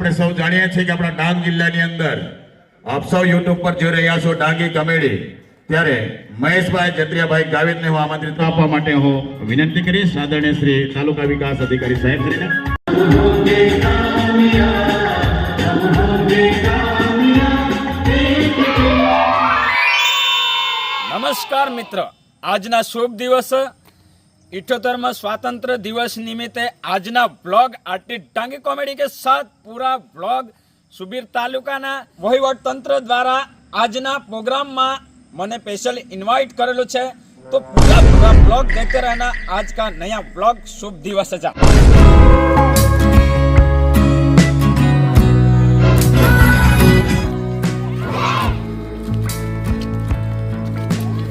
આપણે સૌ જાણીએ છીએ કે આપણા ડાંગ જિલ્લાની અંદર આપ સૌ યુટ્યુબ પર જોઈ રહ્યા છો ડાંગી કમેડી. ત્યારે મહેશભાઈ જત્રિયાભાઈ ગાવિતને હું આમંત્રિત આપવા માટે હું વિનંતી કરીશ. આદરણીય શ્રી તાલુકા વિકાસ અધિકારી સાહેબ નમસ્કાર મિત્ર. આજના શુભ દિવસ ઇઠોતેરમાં સ્વાતંત્ર દિવસ નિમિત્તે આજના બ્લોગ આટલી ટાંગી કોમેડી કે સાત પૂરા બ્લોગ સુબીર તાલુકાના વહીવટ તંત્ર દ્વારા આજના પ્રોગ્રામમાં મને સ્પેશિયલ ઇન્વાઇટ કરેલું છે. તો પૂરા પૂરા બ્લોગ દેખતે રહેના આજ નયા બ્લોગ શુભ દિવસ જા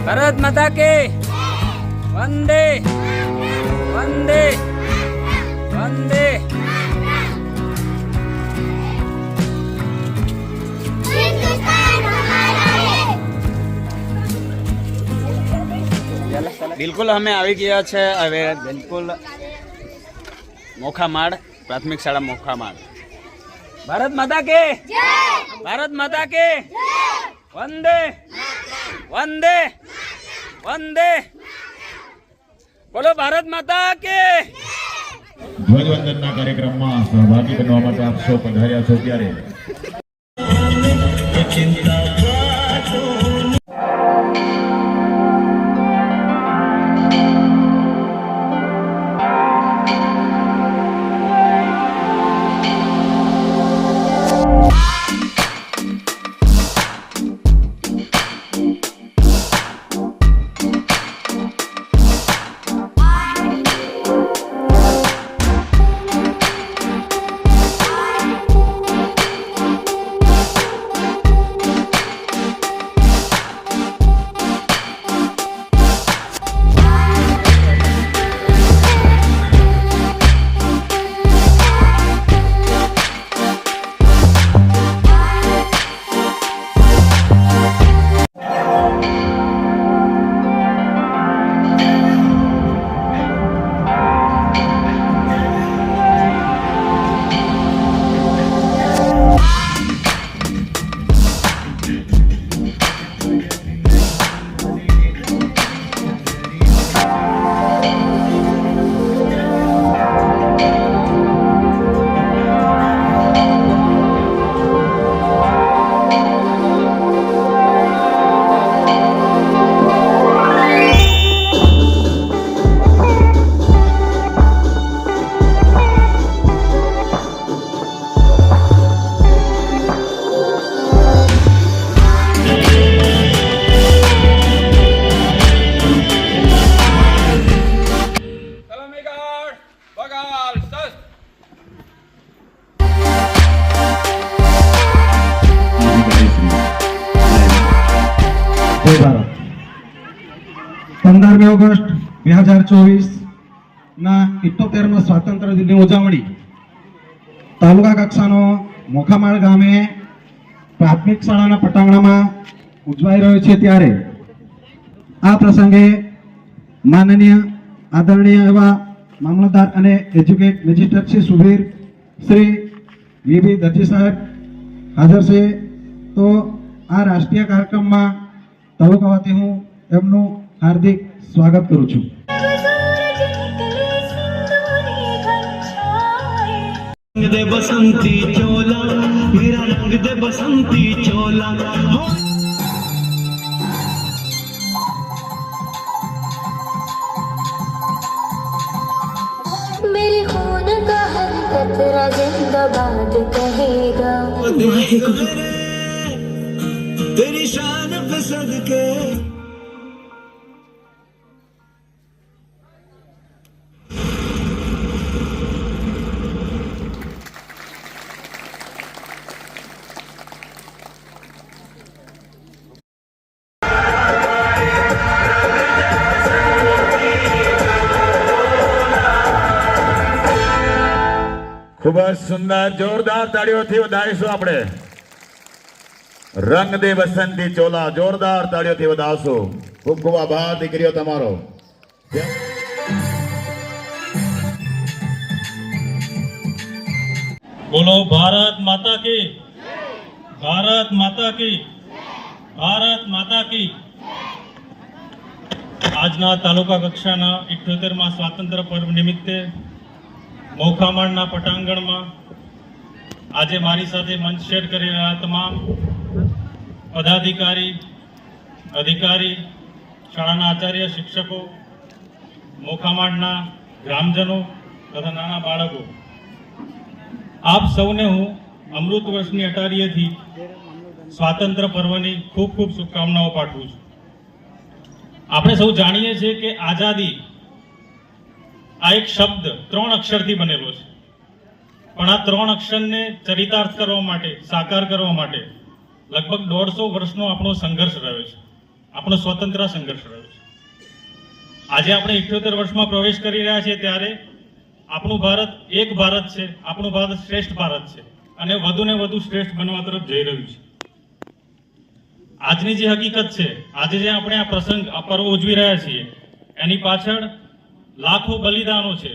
ભારત માતા કે વંદે. વંદે. વંદે. બિલકુલ અમે આવી ગયા છે. હવે બિલકુલ મોખામાળ પ્રાથમિક શાળા મોખામાળ. ભારત માતા કે. ભારત માતા કે. વંદે. વંદે. વંદે. બોલો ભારત માતા કે ધ્વજવંદનના કાર્યક્રમમાં સહભાગી બનવા માટે આપ સૌ પધાર્યા છો ત્યારે. બે હજાર ચોવીસના ના સ્વાતંત્ર્ય દિનની ઉજવણી તાલુકા કક્ષાનો મોખામાળ ગામે પ્રાથમિક શાળાના પટાંગણામાં ઉજવાઈ રહ્યો છે ત્યારે. આ પ્રસંગે માનનીય, આદરણીય એવા મામલતદાર અને educate magistrate Shri Subir, Shri VB Datti saheb હાજર છે. તો આ રાષ્ટ્રીય કાર્યક્રમમાં તાલુકા વતી હું એમનું હાર્દિક સ્વાગત કરું છું. दे बसंती चोला मेरा रंग दे बसंती चोला। हो मेरे खून का हर कतरा जिंदाबाद कहेगा तेरी शान पे सदके। ખૂબ જ સુંદર, જોરદાર તાળીઓથી વધારીશું આપણે. રંગ દે બસંતી ચોલા, જોરદાર તાળીઓથી વધારશું. ખૂબ ખૂબ આભાર, દીકરીઓ તમારો. બોલો, ભારત માતા કી. ભારત માતા કી. ભારત માતા કી. આજના તાલુકા કક્ષાના ઇઠ્યોતેરમાં સ્વાતંત્ર્ય પર્વ નિમિત્તે મોખામાળના પટાંગણમાં આજે મારી સાથે મંચ શેર કરી રહ્યા તમામ પદાધિકારી, અધિકારી, શાળાના આચાર્ય, શિક્ષકો મોખામાળના ગ્રામજનો તથા નાના બાળકો. આપ સૌને હું અમૃત વર્ષની અટારીએથી સ્વાતંત્ર પર્વની ખૂબ ખૂબ શુભકામનાઓ પાઠવું છું. આપણે સૌ જાણીએ છીએ કે આઝાદી આ એક શબ્દ ત્રણ અક્ષરથી બનેલો છે. પણ આ ત્રણ અક્ષરને ચરિતાર્થ કરવા માટે, સાકાર કરવા માટે લગભગ દોઢસો વર્ષનો આપણો સંઘર્ષ રહ્યો છે. આપણો સ્વતંત્ર સંઘર્ષ રહ્યો છે. આજે આપણે ઇઠ્યોતેર વર્ષમાં પ્રવેશ કરી રહ્યા છીએ ત્યારે આપણું ભારત એક ભારત છે, આપણું ભારત શ્રેષ્ઠ ભારત છે અને વધુ ને વધુ શ્રેષ્ઠ બનવા તરફ જઈ રહ્યું છે. આજની જે હકીકત છે, આજે જે આપણે આ પ્રસંગ પર્વ ઉજવી રહ્યા છીએ, એની પાછળ લાખો બલિદાનો છે,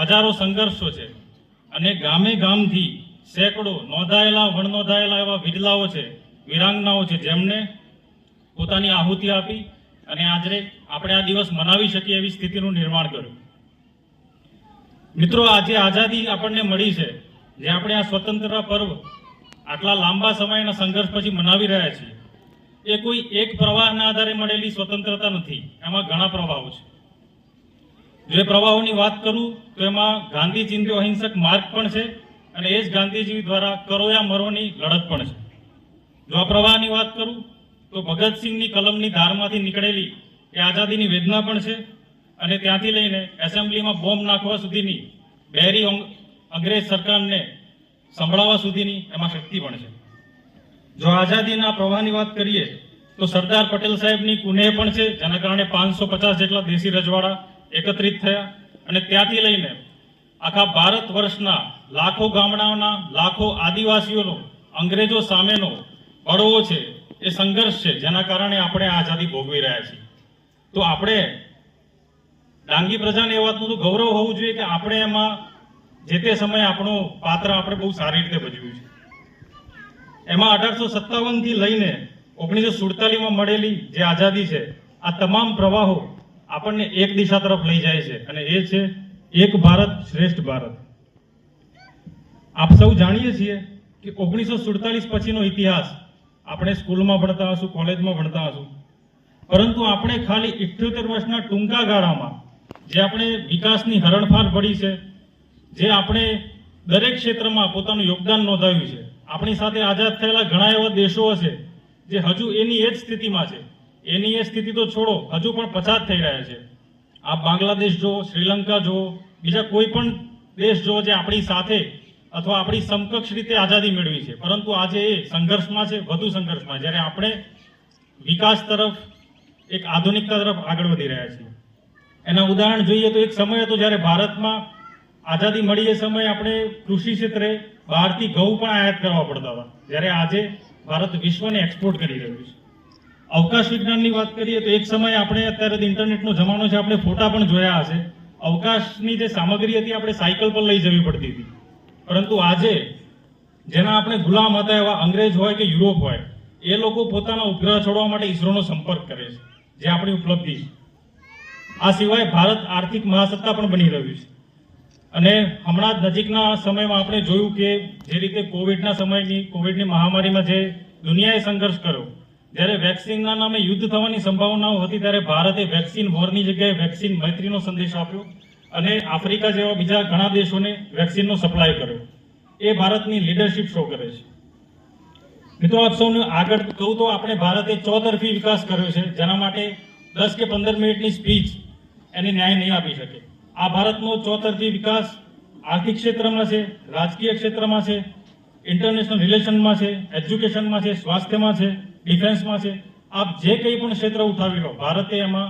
હજારો સંઘર્ષો છે, અને ગામે ગામથી સેંકડો નોંધાયેલા, વણનોંધાયેલા એવા વિરલાઓ છે, વિરાંગનાઓ છે, જેમને પોતાની આહુતિ આપી અને આજે આપણે આ દિવસ મનાવી શકીએ એવી સ્થિતિનું નિર્માણ કર્યું. મિત્રો, આજે આઝાદી આપણને મળી છે, જે આપણે આ સ્વતંત્રતા પર્વ આટલા લાંબા સમયના સંઘર્ષ પછી મનાવી રહ્યા છીએ. એ કોઈ એક પ્રવાહના આધારે મળેલી સ્વતંત્રતા નથી, એમાં ઘણા પ્રવાહો છે. જો પ્રવાહોની વાત કરું, તો એમાં ગાંધી ચિંધ્યો અહિંસક માર્ગ પણ છે અને એ જ ગાંધીજી દ્વારા કરો યા મરોની લડત પણ છે. જો આ પ્રવાહની વાત કરું, તો ભગતસિંહની કલમની ધારમાંથી નીકળેલી એ આઝાદીની વેદના પણ છે અને ત્યાંથી લઈને એસેમ્બલીમાં બોમ્બ નાખવા સુધીની અંગ- અંગ્રેજ સરકારને સંભળાવવા સુધીની એમાં શક્તિ પણ છે. જો આઝાદીના પ્રવાહની વાત કરીએ, તો સરદાર પટેલ સાહેબની કુનેહ પણ છે, જેના કારણે પાંચસો પચાસ જેટલા દેશી રજવાડા એકત્રિત થયા અને ત્યાંથી લઈને આખા ભારત વર્ષના લાખો ગામડાઓના, લાખો આદિવાસીઓનો, અંગ્રેજો સામેનો બળવો છે, એ સંઘર્ષ છે, જેના કારણે આપણે આઝાદી ભોગવી રહ્યા છીએ. તો આપણે ડાંગી પ્રજાને એ વાતનું તો ગૌરવ હોવું જોઈએ કે આપણે એમાં જે તે સમયે આપણું પાત્ર આપણે બહુ સારી રીતે ભજવ્યું છે. એમાં અઢારસો સત્તાવનથી લઈને ઓગણીસો સુડતાલીસમાં મળેલી જે આઝાદી છે, આ તમામ પ્રવાહો આપણને એક દિશા તરફ લઈ જાય છે અને એ છે એક ભારત શ્રેષ્ઠ ભારત. આપ સૌ જાણીએ છીએ કે ઓગણીસો સુડતાલીસ પછીનો ઇતિહાસ આપણે સ્કૂલમાં ભણતા હશું, કોલેજમાં ભણતા હશું. પરંતુ આપણે ખાલી ઇઠ્યોતેર વર્ષના ટૂંકા ગાળામાં જે આપણે વિકાસની હરણફાર પડી છે, જે આપણે દરેક ક્ષેત્રમાં પોતાનું યોગદાન નોંધાવ્યું છે, આપણી સાથે આઝાદ થયેલા ઘણા એવા દેશો હશે જે હજુ એની એ જ સ્થિતિમાં છે. એની એ સ્થિતિ તો છોડો, હજુ પણ પછાત થઈ રહ્યા છે. આપ બાંગ્લાદેશ જુઓ શ્રીલંકા જુઓ બીજા કોઈ પણ દેશ જુઓ જે આપણી સાથે અથવા આપણી સમકક્ષ રીતે આઝાદી મેળવી છે. પરંતુ આજે એ સંઘર્ષમાં છે, વધુ સંઘર્ષમાં. જ્યારે આપણે વિકાસ તરફ, એક આધુનિકતા તરફ આગળ વધી રહ્યા છીએ. એના ઉદાહરણ જોઈએ તો એક સમય હતો જ્યારે ભારતમાં આઝાદી મળી એ સમયે આપણે કૃષિ ક્ષેત્રે બહારથી ઘઉં પણ આયાત કરવા પડતા હતા. જ્યારે આજે ભારત વિશ્વને એક્સપોર્ટ કરી રહ્યું છે. અવકાશ વિજ્ઞાનની વાત કરીએ તો એક સમયે આપણે અત્યારે ઇન્ટરનેટનો જમાનો છે, આપણે ફોટા પણ જોયા હશે. અવકાશની જે સામગ્રી હતી, આપણે સાયકલ પર લઈ જવી પડતી હતી. પરંતુ આજે જેના આપણે ગુલામ હતા એવા અંગ્રેજ હોય કે યુરોપ હોય, એ લોકો પોતાના ઉપગ્રહ છોડવા માટે ઈસરોનો સંપર્ક કરે છે, જે આપણી ઉપલબ્ધિ છે. આ સિવાય ભારત આર્થિક મહાસત્તા પણ બની રહ્યું છે. અને હમણાં જ નજીકના સમયમાં આપણે જોયું કે જે રીતે કોવિડના સમયની, કોવિડની મહામારીમાં જે દુનિયાએ સંઘર્ષ કર્યો જ્યારે વેક્સિનના નામે યુદ્ધ થવાની સંભાવનાઓ હતી ત્યારે ભારતે વેક્સિન વોરની જગ્યાએ વેક્સિન મૈત્રીનો સંદેશ આપ્યો અને આફ્રિકા જેવા બીજા ઘણા દેશોને વેક્સિનનો સપ્લાય કર્યો. એ ભારતની લીડરશિપ શો કરે છે. મિત્રો, આપ સૌને આગળ કહું તો આપણે ભારતે ચોતરફી વિકાસ કર્યો છે, જેના માટે દસ કે પંદર મિનિટની સ્પીચ એની ન્યાય નહીં આપી શકે. આ ભારતનો ચોતરફી વિકાસ આર્થિક ક્ષેત્રમાં છે, રાજકીય ક્ષેત્રમાં છે ઇન્ટરનેશનલ રિલેશનમાં છે એજ્યુકેશનમાં છે, સ્વાસ્થ્યમાં છે ડિફેન્સમાં છે. આપ જે કંઈ પણ ક્ષેત્ર ઉઠાવી લો, ભારતે એમાં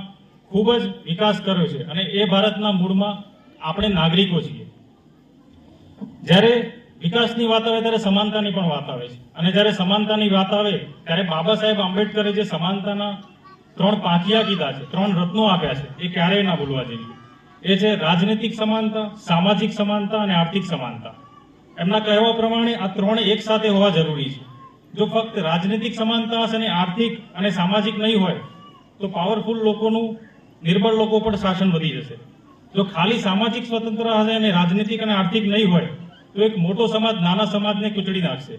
ખૂબ જ વિકાસ કર્યો છે અને એ ભારતના મૂળમાં આપણે નાગરિકો છીએ. જ્યારે વિકાસની વાત આવે ત્યારે સમાનતાની પણ વાત આવે છે. અને જ્યારે સમાનતાની વાત આવે, ત્યારે બાબા સાહેબ આંબેડકરે જે સમાનતાના ત્રણ પાંખિયા કીધા છે, ત્રણ રત્નો આપ્યા છે, એ ક્યારેય ના ભૂલવા જોઈએ એ છે રાજનૈતિક સમાનતા, સામાજિક સમાનતા અને આર્થિક સમાનતા. એમના કહેવા પ્રમાણે આ ત્રણ એક સાથે હોવા જરૂરી છે. જો ફક્ત રાજનીતિક સમાનતા હશે અને આર્થિક અને સામાજિક નહીં હોય, તો પાવરફુલ લોકોનું, નિર્બળ લોકો પર શાસન વધી જશે. જો ખાલી સામાજિક સ્વતંત્ર હશે અને રાજનીતિક અને આર્થિક નહીં હોય, તો એક મોટો સમાજ નાના સમાજને કૂચડી નાખશે.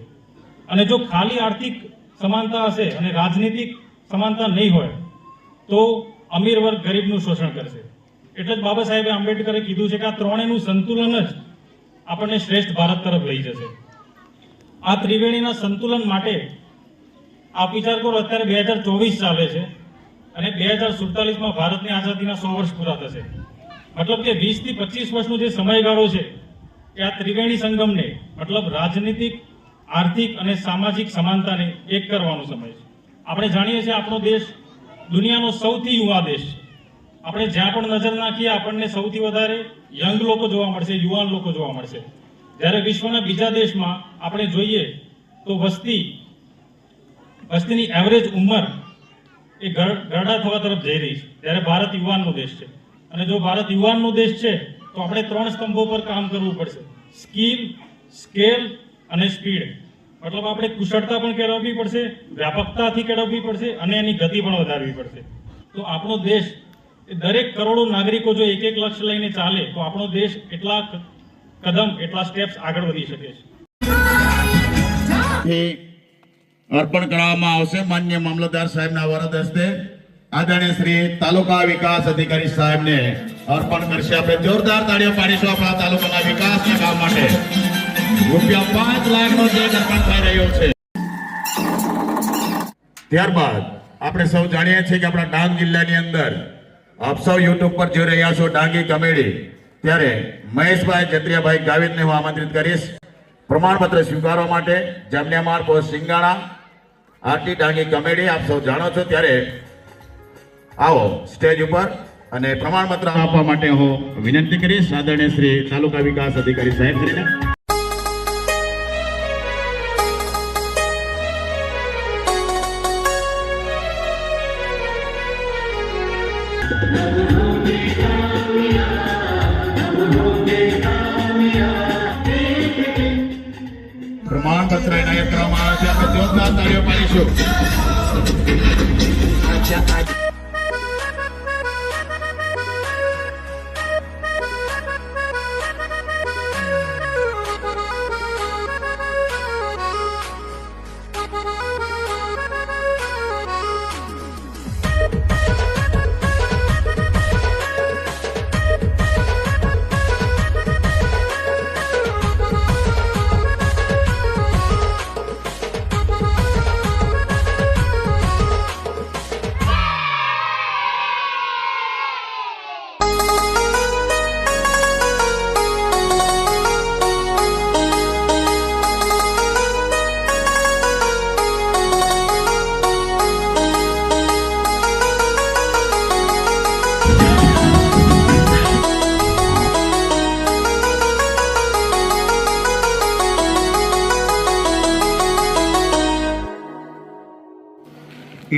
અને જો ખાલી આર્થિક સમાનતા હશે અને રાજનીતિક સમાનતા નહીં હોય, તો અમીર વર્ગ ગરીબનું શોષણ કરશે. એટલે જ બાબા સાહેબે આંબેડકરે કીધું છે કે આ ત્રણેયનું સંતુલન જ આપણને શ્રેષ્ઠ ભારત તરફ લઈ જશે. આ ત્રિવેણીના સંતુલન માટે આપ વિચાર કરો, અત્યારે બે હજાર ચોવીસ ચાલે છે અને બે હજાર સુડતાલીસમાં ભારતની આઝાદીના સો વર્ષ પૂરા થશે. મતલબ કે વીસથી પચીસ વર્ષનો જે સમયગાળો છે, એ આ ત્રિવેણી સંગમને મતલબ રાજનીતિક, આર્થિક અને સામાજિક સમાનતાને એક કરવાનો સમય છે. આપણે જાણીએ છીએ આપણો દેશ દુનિયાનો સૌથી યુવા દેશ છે. આપણે જ્યાં પણ નજર નાખીએ, આપણને સૌથી વધારે યંગ લોકો જોવા મળશે, યુવાન લોકો જોવા મળશે. જ્યારે વિશ્વના બીજા દેશમાં આપણે જોઈએ તો વસ્તી, વસ્તીની એવરેજ ઉંમર એ ગર- ગરડા થવા તરફ જઈ રહી છે. ત્યારે ભારત યુવાનનો દેશ છે. અને જો ભારત યુવાનનો દેશ છે, તો આપણે ત્રણ સ્તંભો પર કામ કરવું પડશે. સ્કિલ, સ્કેલ અને સ્પીડ. મતલબ આપણે કુશળતા પણ કેળવવી પડશે, વ્યાપકતાથી કેળવવી પડશે અને એની ગતિ પણ વધારવી પડશે. તો આપણો દેશ એ દરેક કરોડો નાગરિકો જો એક એક લક્ષ્ય લઈને ચાલે, તો આપણો દેશ એટલા કદમ એટલા સ્ટેપ્સ આગળ વધી શકે છે. અર્પણ કરવામાં આવશે માન્ય મામલતદાર સાહેબના વરદ હસ્તે. આદરણીય શ્રી તાલુકા વિકાસ અધિકારી સાહેબને અર્પણ કરશે. આપણે જોરદાર તાળીઓ પાડીશું આપણા તાલુકાના વિકાસના કામ માટે. રૂપિયા પાંચ લાખનો ચેક અર્પણ થઈ રહ્યો છે. ત્યારબાદ આપણે સૌ જાણીએ છીએ કે આપણા ડાંગ જિલ્લાની અંદર આપ સૌ યુટ્યુબ પર જોઈ રહ્યા છો ડાંગી કમેડી. ત્યારે મહેશભાઈ, જત્રિયાભાઈ ગાવિતને હું આમંત્રિત કરીશ. પ્રમાણપત્ર સ્વીકારવા માટે જામનિયામાર પોસ્ટ સિંગાણા આરટી ડાંગી કમેડી, આપ સૌ જાણો છો. ત્યારે આવો સ્ટેજ ઉપર અને પ્રમાણપત્ર આપવા માટે હું વિનંતી કરીશ. આદરણીય શ્રી તાલુકા વિકાસ અધિકારી સાહેબ શ્રીને. પ્રમાણપત્ર એનાયત કરવામાં આવે છે આપણે જોરદાર તાળીઓ પાડીશું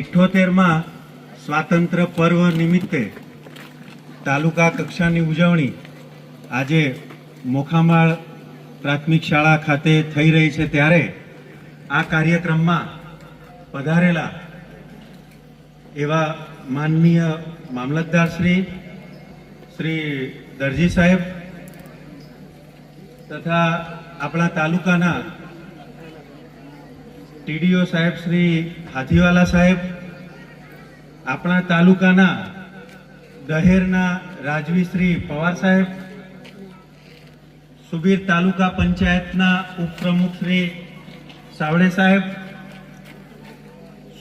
ઇઠ્ઠોતેરમાં સ્વાતંત્ર્ય પર્વ નિમિત્તે તાલુકા કક્ષાની ઉજવણી આજે મોખામાળ પ્રાથમિક શાળા ખાતે થઈ રહી છે. ત્યારે આ કાર્યક્રમમાં પધારેલા એવા માનનીય મામલતદાર શ્રી શ્રી દરજી સાહેબ તથા આપણા તાલુકાના ટીડીઓ સાહેબ શ્રી હાથીવાલા સાહેબ આપણા તાલુકાના દહેરના રાજવી શ્રી પવાર સાહેબ, સુબીર તાલુકા પંચાયતના ઉપપ્રમુખ શ્રી સાવડે સાહેબ,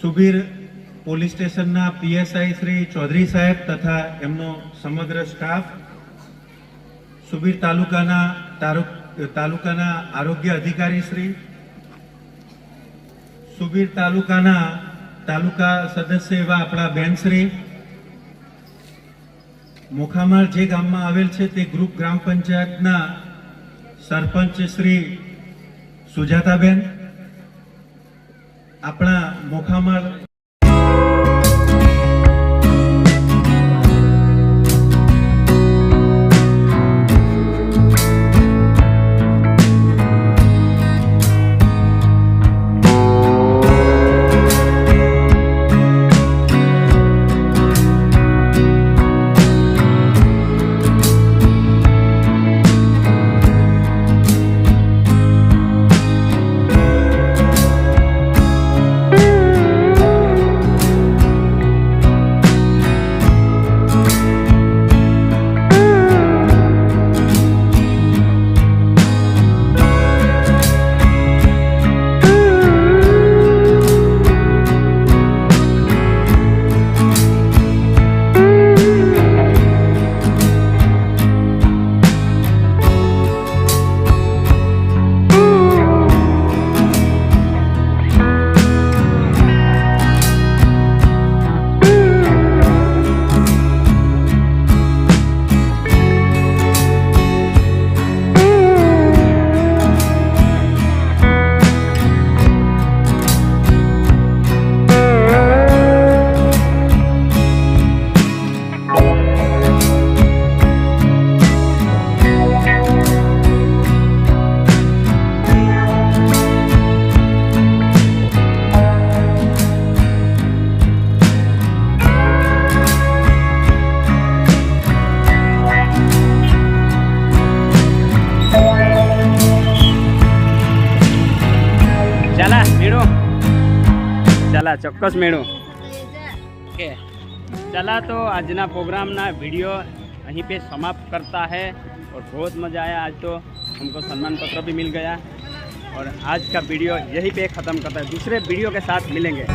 સુબીર પોલીસ સ્ટેશનના પીએસઆઈ શ્રી ચૌધરી સાહેબ તથા એમનો સમગ્ર સ્ટાફ, સુબીર તાલુકાના તાલુકાના આરોગ્ય અધિકારી શ્રી, સુબીર તાલુકાના તાલુકા સદસ્ય એવા આપણા બેનશ્રી મોખામાળ જે ગામમાં આવેલ છે તે ગ્રુપ ગ્રામ પંચાયતના સરપંચ શ્રી સુજાતાબેન, આપણા મોખામાળ ચલા ચોક્કસ મેળું ઓકે चला तो આજના પ્રોગ્રામના वीडियो यहीं पे समाप्त करता है और बहुत मज़ा आया आज तो हमको सम्मान पत्र भी मिल गया और आज का वीडियो यहीं पे ख़त्म करता है दूसरे वीडियो के साथ मिलेंगे